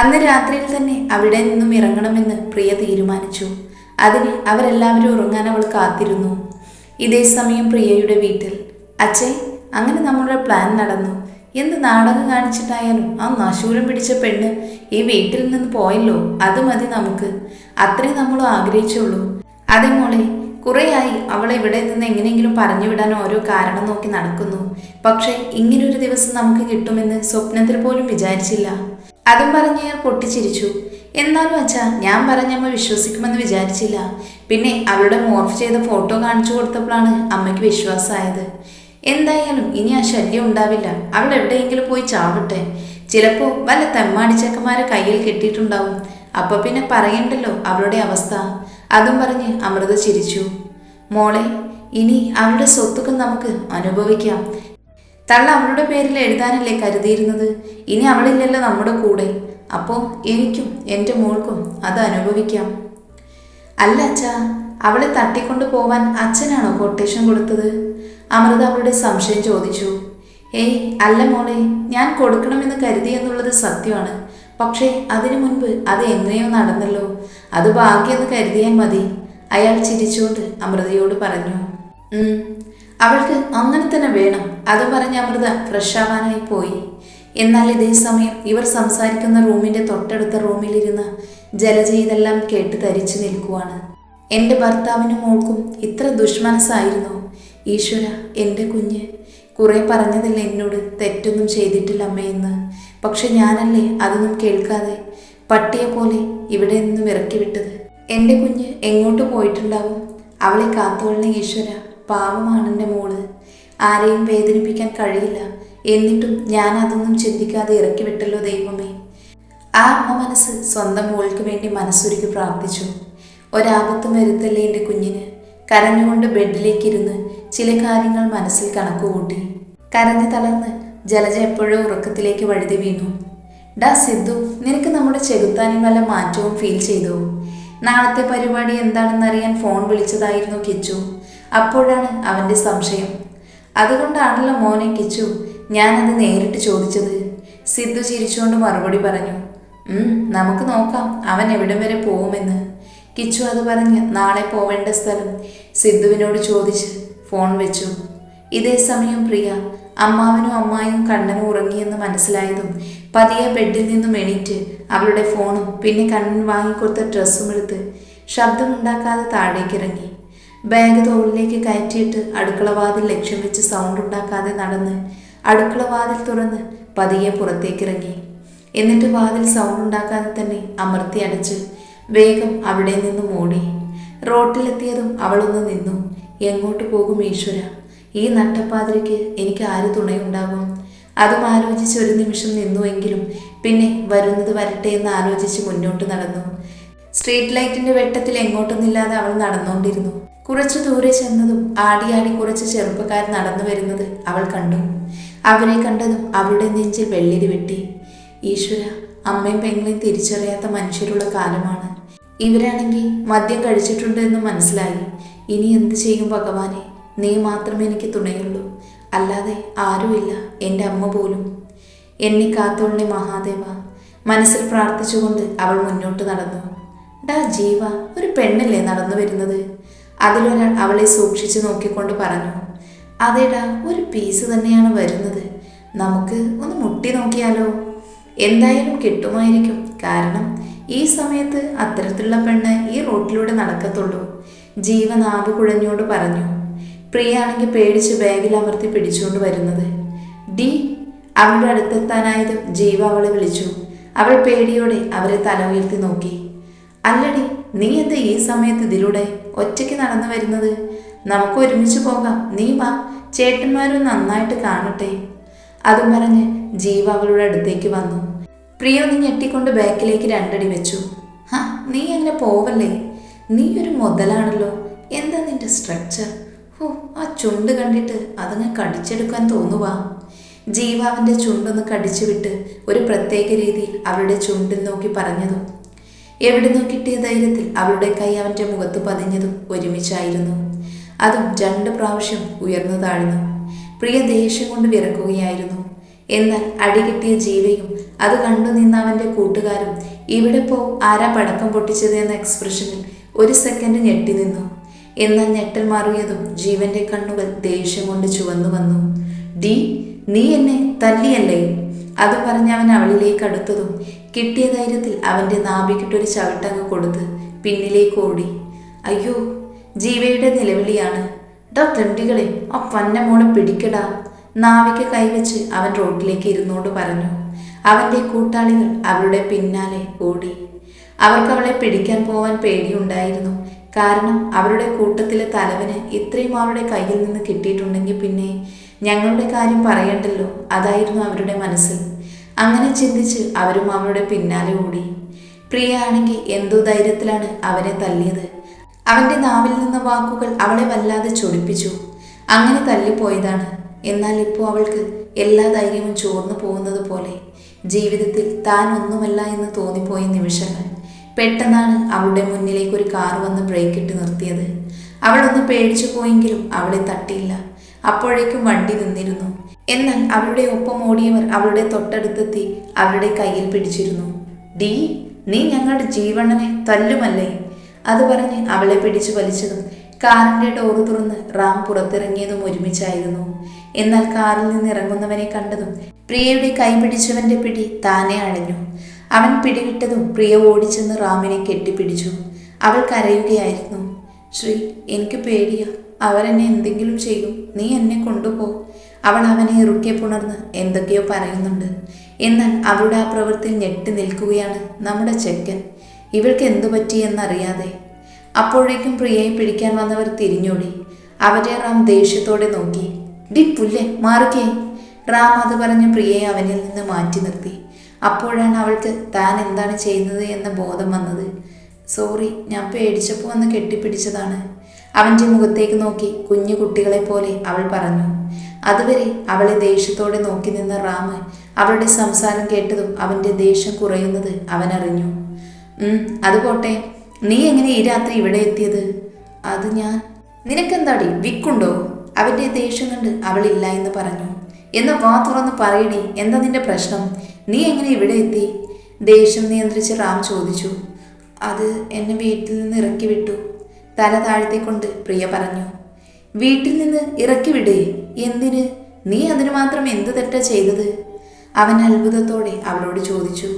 അന്ന് രാത്രിയിൽ തന്നെ അവിടെ നിന്നും ഇറങ്ങണമെന്ന് പ്രിയ തീരുമാനിച്ചു. അതിന് അവരെല്ലാവരും ഉറങ്ങാൻ അവൾ കാത്തിരുന്നു. ഇതേ സമയം പ്രിയയുടെ വീട്ടിൽ അച്ഛേ അങ്ങനെ നമ്മളുടെ പ്ലാൻ നടന്നു. എന്ത് നാടകം കാണിച്ചിട്ടായാലും ആ നശൂരം പിടിച്ച പെണ്ണ് ഈ വീട്ടിൽ നിന്ന് പോയല്ലോ അത് മതി നമുക്ക്. അത്രേ നമ്മൾ ആഗ്രഹിച്ചുള്ളൂ. അതെ മോളെ കുറേയായി അവളെ ഇവിടെ നിന്ന് എങ്ങനെയെങ്കിലും പറഞ്ഞു വിടാൻ ഓരോ കാരണം നോക്കി നടക്കുന്നു. പക്ഷേ ഇങ്ങനൊരു ദിവസം നമുക്ക് കിട്ടുമെന്ന് സ്വപ്നത്തിൽ പോലും വിചാരിച്ചില്ല. അതും പറഞ്ഞ് അയാൾ പൊട്ടിച്ചിരിച്ചു. എന്നാലും അച്ഛാ ഞാൻ പറഞ്ഞ അമ്മ വിശ്വസിക്കുമെന്ന് വിചാരിച്ചില്ല. പിന്നെ അവളുടെ മോർഫ് ചെയ്ത ഫോട്ടോ കാണിച്ചു കൊടുത്തപ്പോഴാണ് അമ്മയ്ക്ക് വിശ്വാസമായത്. എന്തായാലും ഇനി ആ ശല്യം ഉണ്ടാവില്ല. അവൾ എവിടെയെങ്കിലും പോയി ചാവട്ടെ. ചിലപ്പോൾ വല്ല തെമ്മാടിച്ചക്കന്മാരെ കയ്യിൽ കെട്ടിയിട്ടുണ്ടാവും. അപ്പൊ പിന്നെ പറയണ്ടല്ലോ അവളുടെ അവസ്ഥ. അതും പറഞ്ഞ് അമൃത ചിരിച്ചു. മോളെ ഇനി അവളുടെ സ്വത്തുക്കൾ നമുക്ക് അനുഭവിക്കാം. തള്ള അവളുടെ പേരിൽ എഴുതാനല്ലേ കരുതിയിരുന്നത്? ഇനി അവളില്ലല്ലോ നമ്മുടെ കൂടെ. അപ്പോൾ എനിക്കും എന്റെ മോൾക്കും അത് അനുഭവിക്കാം. അല്ല അച്ഛാ അവളെ തട്ടിക്കൊണ്ടു പോവാൻ അച്ഛനാണോ കൊട്ടേഷൻ കൊടുത്തത്? അമൃത അവളുടെ സംശയം ചോദിച്ചു. ഏയ് അല്ല മോളെ ഞാൻ കൊടുക്കണമെന്ന് കരുതി എന്നുള്ളത് സത്യമാണ്. പക്ഷേ അതിനു മുൻപ് അത് എങ്ങനെയോ നടന്നല്ലോ. അത് ബാക്കിയെന്ന് കരുതിയാൽ മതി. അയാൾ ചിരിച്ചുകൊണ്ട് അമൃതയോട് പറഞ്ഞു. "ഉം, അവൾക്ക് അങ്ങനെ തന്നെ വേണം. അത് പറഞ്ഞ് അമൃത ഫ്രഷ് ആവാനായി പോയി. എന്നാൽ ഇതേ സമയം ഇവർ സംസാരിക്കുന്ന റൂമിന്റെ തൊട്ടടുത്ത റൂമിലിരുന്ന് ജലജ ഇതെല്ലാം കേട്ട് തരിച്ചു നിൽക്കുവാണ്. എന്റെ ഭർത്താവിനും മോൾക്കും ഇത്ര ദുഷ്മനസ്സായിരുന്നു. ഈശ്വര എന്റെ കുഞ്ഞ് കുറെ പറഞ്ഞതല്ലേ എന്നോട് തെറ്റൊന്നും ചെയ്തിട്ടില്ല അമ്മയെന്ന് പക്ഷെ ഞാനല്ലേ അതൊന്നും കേൾക്കാതെ പട്ടിയെ പോലെ ഇവിടെ നിന്നും ഇറക്കി വിട്ടത് എന്റെ കുഞ്ഞ് എങ്ങോട്ട് പോയിട്ടുണ്ടാവും? അവളെ കാത്തോളണേ ഈശ്വര പാവമാണ് എന്റെ മോൾ. ആരെയും വേദനിപ്പിക്കാൻ കഴിയില്ല. എന്നിട്ടും ഞാൻ അതൊന്നും ചിന്തിക്കാതെ ഇറക്കി വിട്ടല്ലോ ദൈവമേ. ആ അമ്മ മനസ്സ് സ്വന്തം മോൾക്ക് വേണ്ടി മനസ്സൊരുക്കി പ്രാർത്ഥിച്ചു. ഒരാപത്തും വരുത്തല്ലേ എന്റെ കുഞ്ഞിന്. കരഞ്ഞുകൊണ്ട് ബെഡിലേക്കിരുന്ന് ചില കാര്യങ്ങൾ മനസ്സിൽ കണക്കുകൂട്ടി. കരഞ്ഞു തളർന്ന് ജലജ എപ്പോഴും ഉറക്കത്തിലേക്ക് വഴുതി വീണു. ഡാ സിദ്ധു നിനക്ക് നമ്മുടെ ചെകുത്താനും വല്ല മാറ്റവും ഫീൽ ചെയ്തോ? നാളത്തെ പരിപാടി എന്താണെന്നറിയാൻ ഫോൺ വിളിച്ചതായിരുന്നു കിച്ചു. അപ്പോഴാണ് അവന്റെ സംശയം. അതുകൊണ്ടാണല്ലോ മോനെ കിച്ചു ഞാനത് നേരിട്ട് ചോദിച്ചത്. സിദ്ധു ചിരിച്ചുകൊണ്ട് മറുപടി പറഞ്ഞു നമുക്ക് നോക്കാം അവൻ എവിടം വരെ പോകുമെന്ന്. കിച്ചു അത് പറഞ്ഞ് നാളെ പോവേണ്ട സ്ഥലം സിദ്ധുവിനോട് ചോദിച്ച് ഫോൺ വെച്ചു. ഇതേ സമയം പ്രിയ അമ്മാവനും അമ്മായും കണ്ണനും ഉറങ്ങിയെന്ന് മനസ്സിലായതും പതിയെ ബെഡിൽ നിന്നും എണീറ്റ് അവളുടെ ഫോണും പിന്നെ കണ്ണൻ വാങ്ങിക്കൊടുത്ത ഡ്രസ്സും എടുത്ത് ശബ്ദമുണ്ടാക്കാതെ താഴേക്കിറങ്ങി. ബാഗ് തോളിലേക്ക് കയറ്റിയിട്ട് അടുക്കളവാതിൽ ലക്ഷ്യം വെച്ച് സൗണ്ട് ഉണ്ടാക്കാതെ നടന്ന് അടുക്കളവാതിൽ തുറന്ന് പതിയെ പുറത്തേക്കിറങ്ങി. എന്നിട്ട് വാതിൽ സൗണ്ട് ഉണ്ടാക്കാതെ തന്നെ അമർത്തി അടച്ച് വേഗം അവിടെ നിന്നും ഓടി റോട്ടിലെത്തിയതും അവളൊന്ന് നിന്നു. എങ്ങോട്ട് പോകും ഈശ്വര? ഈ നട്ടപ്പാതിരയ്ക്ക് എനിക്ക് ആര് തുണയുണ്ടാകും? അതും ആലോചിച്ച് ഒരു നിമിഷം നിന്നുവെങ്കിലും പിന്നെ വരുന്നത് വരട്ടെ എന്ന് ആലോചിച്ച് മുന്നോട്ട് നടന്നു. സ്ട്രീറ്റ് ലൈറ്റിന്റെ വെട്ടത്തിൽ എങ്ങോട്ടൊന്നില്ലാതെ അവൾ നടന്നുകൊണ്ടിരുന്നു. കുറച്ചു ദൂരെ ചെന്നതും ആടിയാടി കുറച്ച് ചെറുപ്പക്കാർ നടന്നു വരുന്നത് അവൾ കണ്ടു. അവരെ കണ്ടതും അവളുടെ നെഞ്ചിൽ വെള്ളിരി വെട്ടി. ഈശ്വര അമ്മയും പെങ്ങളെയും തിരിച്ചറിയാത്ത മനുഷ്യരുള്ള കാലമാണ്. ഇവരാണെങ്കിൽ മദ്യം കഴിച്ചിട്ടുണ്ട് എന്ന് മനസ്സിലായി. ഇനി എന്ത് ചെയ്യും ഭഗവാനെ? നീ മാത്രമേ എനിക്ക് തുണയുള്ളൂ. അല്ലാതെ ആരുമില്ല എന്റെ അമ്മ പോലും. എന്നെ കാത്തോളണേ മഹാദേവ. മനസ്സിൽ പ്രാർത്ഥിച്ചുകൊണ്ട് അവൾ മുന്നോട്ട് നടന്നു. ഡാ ജീവ ഒരു പെണ്ണല്ലേ നടന്നു വരുന്നത്? അതിലൊരാൾ അവളെ സൂക്ഷിച്ചു നോക്കിക്കൊണ്ട് പറഞ്ഞു അതേടാ ഒരു പീസ് തന്നെയാണ് വരുന്നത്. നമുക്ക് ഒന്ന് മുട്ടി നോക്കിയാലോ? എന്തായാലും കിട്ടുമായിരിക്കും. കാരണം ഈ സമയത്ത് അത്തരത്തിലുള്ള പെണ്ണ് ഈ റോട്ടിലൂടെ നടക്കത്തുള്ളൂ. ജീവ നാവ് കുഴഞ്ഞുകൊണ്ട് പറഞ്ഞു പ്രിയാണെങ്കിൽ പേടിച്ച് ബാഗിൽ അമർത്തി പിടിച്ചുകൊണ്ട് വരുന്നത്. ഡി അവളുടെ അടുത്തെത്താനായതും ജീവ അവളെ വിളിച്ചു. അവൾ പേടിയോടെ അവരെ തല ഉയർത്തി നോക്കി. അല്ലടി നീ എന്താ ഈ സമയത്ത് ഇതിലൂടെ ഒറ്റയ്ക്ക് നടന്നു വരുന്നത്? നമുക്ക് ഒരുമിച്ച് പോകാം. നീ വാ ചേട്ടന്മാരും നന്നായിട്ട് കാണട്ടെ. അതും പറഞ്ഞ് ജീവ അവളുടെ അടുത്തേക്ക് വന്നു. പ്രിയ നീ ഞെട്ടിക്കൊണ്ട് ബാക്കിലേക്ക് രണ്ടടി വെച്ചു. ഹ നീ അങ്ങനെ പോവല്ലേ? നീ ഒരു മുതലാണല്ലോ. എന്താ നിന്റെ സ്ട്രക്ചർ ഹോ ആ ചുണ്ട് കണ്ടിട്ട് അതങ്ങ് കടിച്ചെടുക്കാൻ തോന്നുവാ. ജീവാവിന്റെ ചുണ്ടൊന്ന് കടിച്ചു വിട്ട് ഒരു പ്രത്യേക രീതിയിൽ അവളുടെ ചുണ്ടിൽ നോക്കി പറഞ്ഞതും എവിടുന്നോ കിട്ടിയ ധൈര്യത്തിൽ അവളുടെ കൈ അവന്റെ മുഖത്ത് പതിഞ്ഞതും ഒരുമിച്ചായിരുന്നു. അതും രണ്ട് പ്രാവശ്യം ഉയർന്നു താഴ്ന്നു. പ്രിയ ദേഷ്യം കൊണ്ട് വിറക്കുകയായിരുന്നു. എന്നാൽ അടികിട്ടിയ ജീവയും അത് കണ്ടു നിന്ന അവന്റെ കൂട്ടുകാരും ഇവിടെ പോ ആരാ പടക്കം പൊട്ടിച്ചത്? എന്ന എക്സ്പ്രഷനിൽ ഒരു സെക്കൻഡ് ഞെട്ടി നിന്നു. എന്നാൽ ഞെട്ടൽ മാറിയതും ജീവന്റെ കണ്ണുകൾ ദേഷ്യം കൊണ്ട് ചുവന്നു വന്നു. ഡി നീ എന്നെ തല്ലിയല്ലേ? അത് പറഞ്ഞ് അവൻ അവളിലേക്ക് അടുത്തതും കിട്ടിയ ധൈര്യത്തിൽ അവന്റെ നാഭിക്കിട്ടൊരു ചവിട്ടങ്ങ് കൊടുത്ത് പിന്നിലേക്ക് ഓടി. അയ്യോ ജീവയുടെ നിലവിളിയാണ്. ഡോ തെണ്ടികളെ ആ പന്ന മോളെ പിടിക്കടാ. നാവിക്ക് കൈവച്ച് അവൻ റോഡിലേക്ക് ഇരുന്നോട് പറഞ്ഞു. അവന്റെ കൂട്ടാളികൾ അവളുടെ പിന്നാലെ ഓടി. അവർക്ക് അവളെ പിടിക്കാൻ പോവാൻ പേടിയുണ്ടായിരുന്നു. കാരണം അവരുടെ കൂട്ടത്തിലെ തലവന് ഇത്രയും അവരുടെ കയ്യിൽ നിന്ന് കിട്ടിയിട്ടുണ്ടെങ്കിൽ പിന്നെ ഞങ്ങളുടെ കാര്യം പറയണ്ടല്ലോ. അതായിരുന്നു അവരുടെ മനസ്സിൽ അങ്ങനെ ചിന്തിച്ച് അവരും അവളുടെ പിന്നാലെ ഓടി. പ്രിയ ആണെങ്കിൽ എന്തോ ധൈര്യത്തിലാണ് അവനെ തല്ലിയത്. അവന്റെ നാവിൽ നിന്ന വാക്കുകൾ അവളെ വല്ലാതെ ചൊടിപ്പിച്ചു. അങ്ങനെ തല്ലിപ്പോയതാണ്. എന്നാൽ ഇപ്പോൾ അവൾക്ക് എല്ലാ ധൈര്യവും ചോർന്നു പോകുന്നത് പോലെ. ജീവിതത്തിൽ താൻ ഒന്നുമല്ല എന്ന് തോന്നിപ്പോയ നിമിഷങ്ങൾ. പെട്ടെന്നാണ് അവളുടെ മുന്നിലേക്ക് ഒരു കാർ വന്ന് ബ്രേക്കിട്ട് നിർത്തിയത്. അവളൊന്ന് പേടിച്ചു പോയെങ്കിലും അവളെ തട്ടിയില്ല. അപ്പോഴേക്കും വണ്ടി നിന്നിരുന്നു. എന്നാൽ അവളുടെ ഒപ്പം ഓടിയവർ അവളുടെ തൊട്ടടുത്തെത്തി അവളുടെ കയ്യിൽ പിടിച്ചിരുന്നു. ഡി നീ ഞങ്ങളുടെ ജീവണ്ണനെ തല്ലുമല്ലേ? അത് പറഞ്ഞ് അവളെ പിടിച്ചു വലിച്ചതും കാറിന്റെ ഡോറ് തുറന്ന് റാം പുറത്തിറങ്ങിയതും ഒരുമിച്ചായിരുന്നു. എന്നാൽ കാറിൽ നിന്ന് ഇറങ്ങുന്നവനെ കണ്ടതും പ്രിയയുടെ കൈ പിടിച്ചവന്റെ പിടി താനെ അടഞ്ഞു അവൻ പിടിവിട്ടതും പ്രിയ ഓടിച്ചെന്ന് റാമിനെ കെട്ടിപ്പിടിച്ചു. അവൾ കരയുകയായിരുന്നു. ശ്രീ എനിക്ക് പേടിയാ. അവരെന്നെ എന്തെങ്കിലും ചെയ്യും. നീ എന്നെ കൊണ്ടുപോ. അവൾ അവനെ ഇറുക്കെ പുണർന്ന് എന്തൊക്കെയോ പറയുന്നുണ്ട്. എന്നാൽ അവളുടെ ആ പ്രവൃത്തിയിൽ ഞെട്ടി നിൽക്കുകയാണ് നമ്മുടെ ചെക്കൻ. ഇവൾക്ക് എന്തു പറ്റിയെന്നറിയാതെ അപ്പോഴേക്കും പ്രിയയെ പിടിക്കാൻ വന്നവർ തിരിഞ്ഞോടി. അവരെ റാം ദേഷ്യത്തോടെ നോക്കി. ഡി പുല്ലേ മാറുകേ റാം അത് പറഞ്ഞ് പ്രിയയെ അവനിൽ നിന്ന് മാറ്റി നിർത്തി. അപ്പോഴാണ് അവൾക്ക് താൻ എന്താണ് ചെയ്യുന്നത് എന്ന ബോധം വന്നത്. സോറി ഞാൻ പേടിച്ചപ്പോൾ വന്ന് കെട്ടിപ്പിടിച്ചതാണ്. അവന്റെ മുഖത്തേക്ക് നോക്കി കുഞ്ഞു കുട്ടികളെ പോലെ അവൾ പറഞ്ഞു. അതുവരെ അവളെ ദേഷ്യത്തോടെ നോക്കി നിന്ന റാം അവളുടെ സംസാരം കേട്ടതും അവന്റെ ദേഷ്യം കുറയുന്നത് അവനറിഞ്ഞു അത് പോട്ടെ. നീ എങ്ങനെ ഈ രാത്രി ഇവിടെ എത്തിയത്? അത് ഞാൻ. നിനക്കെന്താടി വിക്കുണ്ടോ? അവന്റെ ദേഷ്യം കണ്ട് അവളില്ല എന്ന് പറഞ്ഞു. എന്നാ വാ തുറന്ന് പറയണേ എന്താ നിന്റെ പ്രശ്നം? നീ എങ്ങനെ ഇവിടെ എത്തി? ദേഷ്യം നിയന്ത്രിച്ച് റാം ചോദിച്ചു. അത് എന്നെ വീട്ടിൽ നിന്ന് ഇറക്കി വിട്ടു. തല താഴ്ത്തിക്കൊണ്ട് പ്രിയ പറഞ്ഞു വീട്ടിൽ നിന്ന് ഇറക്കി വിടേ എന്തിന്? നീ അതിനു മാത്രം എന്ത് തെറ്റാ ചെയ്തത്? അവൻ അത്ഭുതത്തോടെ അവളോട് ചോദിച്ചു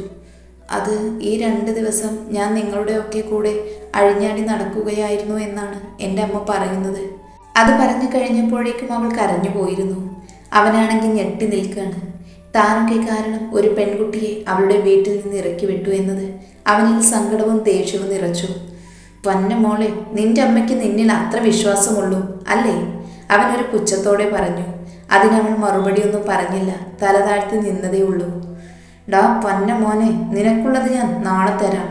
അത് ഈ രണ്ട് ദിവസം ഞാൻ നിങ്ങളുടെ ഒക്കെ കൂടെ അഴിഞ്ഞാടി നടക്കുകയായിരുന്നു എന്നാണ് എന്റെ അമ്മ പറയുന്നത്. അത് പറഞ്ഞു കഴിഞ്ഞപ്പോഴേക്കും അവൾ കരഞ്ഞു പോയിരുന്നു. അവനാണെങ്കിൽ ഞെട്ടി നിൽക്കുകയാണ് താനൊക്കെ കാരണം ഒരു പെൺകുട്ടിയെ അവളുടെ വീട്ടിൽ നിന്ന് ഇറക്കി വിട്ടു എന്നത് അവനിൽ സങ്കടവും ദേഷ്യവും നിറച്ചു. പൊന്ന മോളെ നിന്റെ അമ്മയ്ക്ക് നിന്നിൽ അത്ര വിശ്വാസമുള്ളൂ അല്ലേ? അവനൊരു പുച്ഛത്തോടെ പറഞ്ഞു. അതിനവൾ മറുപടിയൊന്നും പറഞ്ഞില്ല തല താഴ്ത്തി നിന്നതേ ഉള്ളൂ. ഡാ പൊന്ന മോനെ നിനക്കുള്ളത് ഞാൻ നാളെ തരാം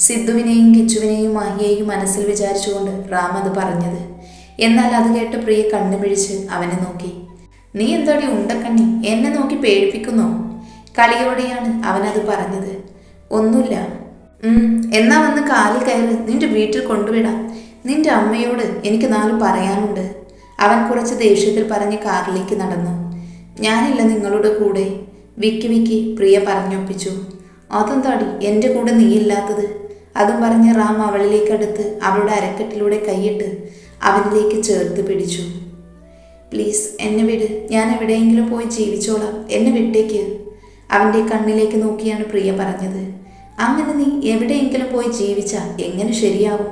സിദ്ധുവിനെയും കിച്ചുവിനെയും മാഹിയെയും മനസ്സിൽ വിചാരിച്ചുകൊണ്ട് റാം അത് പറഞ്ഞത്. എന്നാൽ അത് കേട്ട് പ്രിയ കണ്ണു പിടിച്ച് അവനെ നോക്കി. നീ എന്താടി ഉണ്ടക്കണ്ണി എന്നെ നോക്കി പേടിപ്പിക്കുന്നോ? കളിയോടെയാണ് അവനത് പറഞ്ഞത്. ഒന്നുമില്ല എന്നാ വന്ന് കാലിൽ കയറി നിന്റെ വീട്ടിൽ കൊണ്ടുവിടാം. നിന്റെ അമ്മയോട് എനിക്ക് നാല് പറയാനുണ്ട്. അവൻ കുറച്ച് ദേഷ്യത്തിൽ പറഞ്ഞ് കാറിലേക്ക് നടന്നു. ഞാനില്ല നിങ്ങളുടെ കൂടെ. വിക്കി വിക്കി പ്രിയ പറഞ്ഞൊപ്പിച്ചു. അതെന്താടി? എന്റെ കൂടെ നീയില്ലാത്തത് അതും പറഞ്ഞ് റാം അവളിലേക്കടുത്ത് അവളുടെ അരക്കെട്ടിലൂടെ കൈയിട്ട് അവനിലേക്ക് ചേർത്ത് പിടിച്ചു. പ്ലീസ് എന്നെ വിട്. ഞാൻ എവിടെയെങ്കിലും പോയി ജീവിച്ചോളാം. എന്നെ വിട്ടേക്ക്. അവന്റെ കണ്ണിലേക്ക് നോക്കിയാണ് പ്രിയ പറഞ്ഞത്. അങ്ങനെ നീ എവിടെയെങ്കിലും പോയി ജീവിച്ചാൽ എങ്ങനെ ശരിയാവും?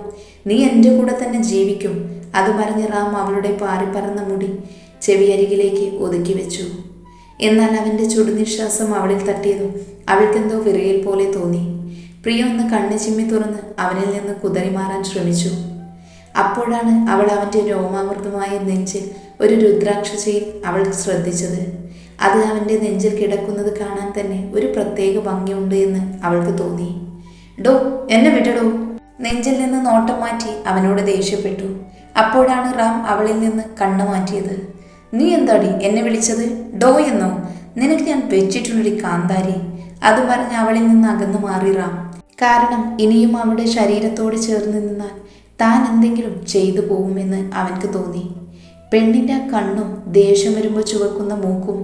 നീ എന്റെ കൂടെ തന്നെ ജീവിക്കും. അത് പറഞ്ഞ് റാം അവളുടെ പാറിപ്പറന്ന മുടി ചെവിയരികിലേക്ക് ഒതുക്കി വെച്ചു. എന്നാൽ അവന്റെ ചുടുനിശ്വാസം അവളിൽ തട്ടിയതും അവൾക്കെന്തോ വിറയൽ പോലെ തോന്നി. പ്രിയ ഒന്ന് കണ്ണു ചിമ്മി തുറന്ന് അവനിൽ നിന്ന് കുതറി മാറാൻ ശ്രമിച്ചു. അപ്പോഴാണ് അവൾ അവന്റെ രോമാമൃതമായ നെഞ്ചിൽ ഒരു രുദ്രാക്ഷസയിൽ അവൾ ശ്രദ്ധിച്ചത്. അത് അവന്റെ നെഞ്ചിൽ കിടക്കുന്നത് കാണാൻ തന്നെ ഒരു പ്രത്യേക ഭംഗിയുണ്ട് എന്ന് അവൾക്ക് തോന്നി. ഡോ എന്നെ വിട്ടടോ. നെഞ്ചിൽ നിന്ന് നോട്ടം മാറ്റി അവനോട് ദേഷ്യപ്പെട്ടു. അപ്പോഴാണ് റാം അവളിൽ നിന്ന് കണ്ണു മാറ്റിയത്. നീ എന്താടി എന്നെ വിളിച്ചത്? ഡോ എന്നോ? നിനക്ക് ഞാൻ വെച്ചിട്ടുണ്ടടി കാന്താരി. അത് പറഞ്ഞ് അവളിൽ നിന്ന് അകന്നു മാറി റാം. കാരണം ഇനിയും അവളുടെ ശരീരത്തോട് ചേർന്ന് നിന്നാൽ താൻ എന്തെങ്കിലും ചെയ്തു പോകുമെന്ന് അവൻക്ക് തോന്നി. പെണ്ണിന്റെ ആ കണ്ണും ദേഷ്യം വരുമ്പോൾ ചുവക്കുന്ന മൂക്കും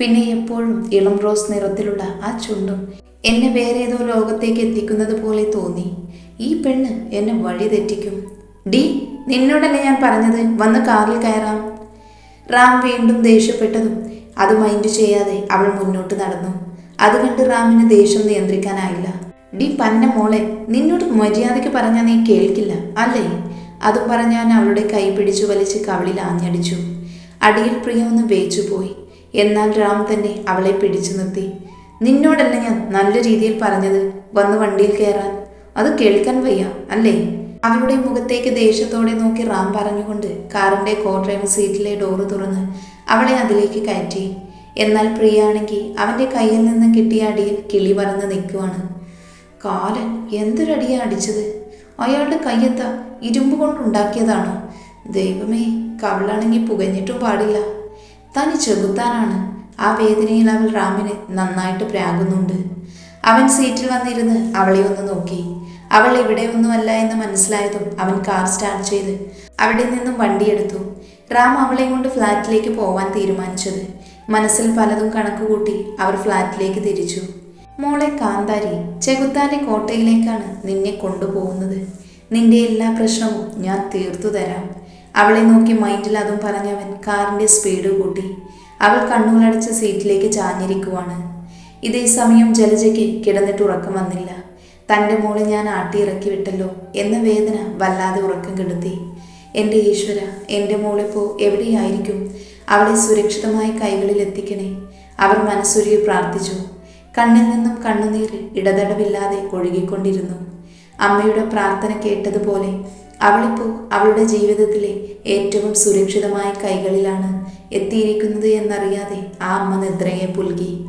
പിന്നെ എപ്പോഴും ഇളം റോസ് നിറത്തിലുള്ള ആ ചുണ്ടും എന്നെ വേറെ ഏതോ ലോകത്തേക്ക് എത്തിക്കുന്നത് പോലെ തോന്നി. ഈ പെണ്ണ് എന്നെ വഴി തെറ്റിക്കും. ഡി നിന്നോടല്ലേ ഞാൻ പറഞ്ഞത്? വന്ന് കാറിൽ കയറാം. റാം വീണ്ടും ദേഷ്യപ്പെട്ടതും അത് മൈൻഡ് ചെയ്യാതെ അവൾ മുന്നോട്ട് നടന്നു. അത് കണ്ട് റാമിന് ദേഷ്യം നിയന്ത്രിക്കാനായില്ല. ഡി പന്ന മോളെ നിന്നോട് മര്യാദയ്ക്ക് പറഞ്ഞാൽ നീ കേൾക്കില്ല അല്ലേ? അതും പറഞ്ഞാൻ അവളുടെ കൈ പിടിച്ചു വലിച്ച് കവിളിൽ ആഞ്ഞടിച്ചു. അടിയിൽ പ്രിയ ഒന്ന് വേച്ചുപോയി. എന്നാൽ രാം തന്നെ അവളെ പിടിച്ചു നിർത്തി. നിന്നോടല്ല ഞാൻ നല്ല രീതിയിൽ പറഞ്ഞത്? വന്ന് വണ്ടിയിൽ കയറാൻ അത് കേൾക്കാൻ വയ്യ അല്ലേ? അവളുടെ മുഖത്തേക്ക് ദേഷ്യത്തോടെ നോക്കി റാം പറഞ്ഞുകൊണ്ട് കാറിന്റെ കോ ഡ്രൈവർ സീറ്റിലെ ഡോറ് തുറന്ന് അവളെ അതിലേക്ക് കയറ്റി. എന്നാൽ പ്രിയാണെങ്കിൽ അവന്റെ കയ്യിൽ നിന്ന് കിട്ടിയ അടിയിൽ കിളി പറന്ന് നിൽക്കുവാണ്. കാലൻ എന്തൊരടിയാ അടിച്ചത്? അയാളുടെ കയ്യെന്താ ഇരുമ്പ് കൊണ്ടുണ്ടാക്കിയതാണോ ദൈവമേ കവളാണെങ്കിൽ പുകഞ്ഞിട്ടും പാടില്ല. തനി ചെകുത്താനാണ്. ആ വേദനയിൽ അവൾ റാമിനെ നന്നായിട്ട് പ്രാകുന്നുണ്ട്. അവൻ സീറ്റിൽ വന്നിരുന്ന് അവളെ ഒന്ന് നോക്കി. അവൾ ഇവിടെ ഒന്നുമല്ല എന്ന് മനസ്സിലായതും അവൻ കാർ സ്റ്റാർട്ട് ചെയ്ത് അവിടെ നിന്നും വണ്ടിയെടുത്തു റാം അവളെ കൊണ്ട് ഫ്ലാറ്റിലേക്ക് പോവാൻ തീരുമാനിച്ചത്. മനസ്സിൽ പലതും കണക്കുകൂട്ടി അവർ ഫ്ലാറ്റിലേക്ക് തിരിച്ചു. മോളെ കാന്താരി ചെകുത്താന്റെ കോട്ടയിലേക്കാണ് നിന്നെ കൊണ്ടുപോകുന്നത്. നിന്റെ എല്ലാ പ്രശ്നവും ഞാൻ തീർത്തു തരാം. അവളെ നോക്കി മൈൻഡിൽ അതും പറഞ്ഞവൻ കാറിന്റെ സ്പീഡ് കൂട്ടി. അവൾ കണ്ണുകളടച്ച സീറ്റിലേക്ക് ചാഞ്ഞിരിക്കുവാണ്. ഇതേ സമയം ജലജയ്ക്ക് കിടന്നിട്ട് ഉറക്കം വന്നില്ല. തന്റെ മോളെ ഞാൻ ആട്ടിയിറക്കി വിട്ടല്ലോ എന്ന വേദന വല്ലാതെ ഉറക്കം കെടുത്തി. എന്റെ ഈശ്വര എന്റെ മോളിപ്പോ എവിടെയായിരിക്കും? അവളെ സുരക്ഷിതമായ കൈകളിൽ എത്തിക്കണേ. അവർ മനസ്സൊരുക്കി പ്രാർത്ഥിച്ചു. കണ്ണിൽ നിന്നും കണ്ണുനീർ ഇടതടവില്ലാതെ ഒഴുകിക്കൊണ്ടിരുന്നു. അമ്മയുടെ പ്രാർത്ഥന കേട്ടതുപോലെ അവളിപ്പോൾ അവളുടെ ജീവിതത്തിലെ ഏറ്റവും സുരക്ഷിതമായ കൈകളിലാണ് എത്തിയിരിക്കുന്നത് എന്നറിയാതെ ആ അമ്മ നിദ്രയെ പുൽകി.